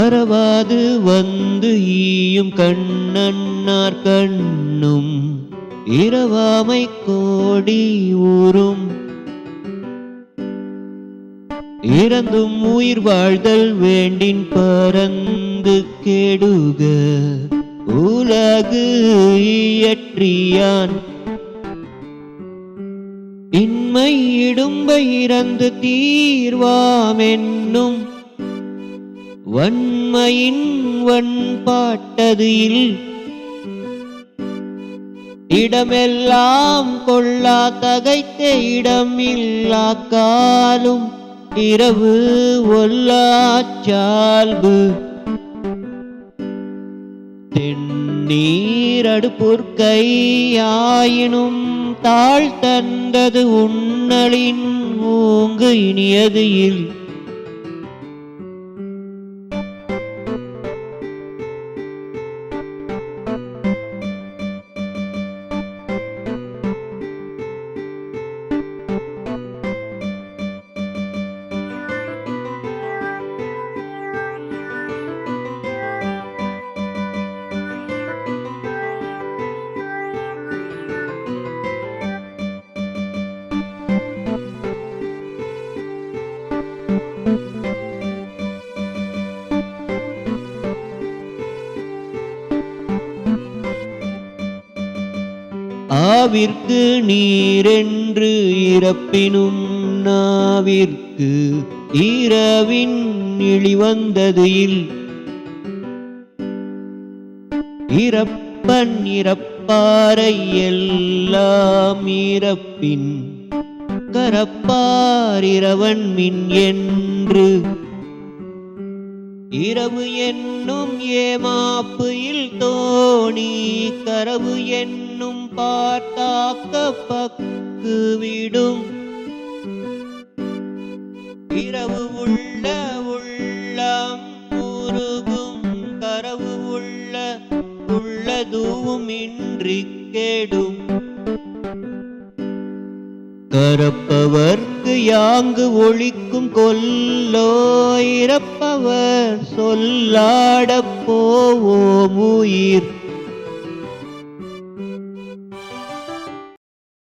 கரவாது வந்து ஈயும் கண்ணன்னார் கண்ணும் இரவாமை கோடி ஊரும். இறந்தும் உயிர் வாழ்தல் வேண்டின் பறந்து கெடுக உலகு இயற்றியான். இன்மை இடும்பை இறந்து தீர்வாமென்னும் வன்மையின் வன்பாட்டது இடமெல்லாம் கொள்ளா தகைத்த இடம் இல்லா காலும் இரவு ஒல்லாச்சால்பு தென்னீரடுப்புற்கையாயினும் தாழ் தந்தது உன்னலின் ஊங்கு இனியது இல் ஆவிற்கு நீரென்று இறப்பினும் நாவிற்கு இரவின் இழிவந்தது இல். இறப்பன் இறப்பாரை எல்லாம் இறப்பின் கரப்பாரிரவன் மின் என்று. இரவு என்னும் ஏமாப்பு இல் தோணி கரவு என்னும் பார்த்தாக்க பக்கு விடும் இரவு உள்ள உள்ளம் உருகும். கரவு உள்ள உள்ளதுவும் இன்றி கேடும். கரப்பவர்க்கு யாங்கு ஒழிக்கும் கொல்லோ இறப்பவர் சொல்லாடப் போவோம் உயிர்.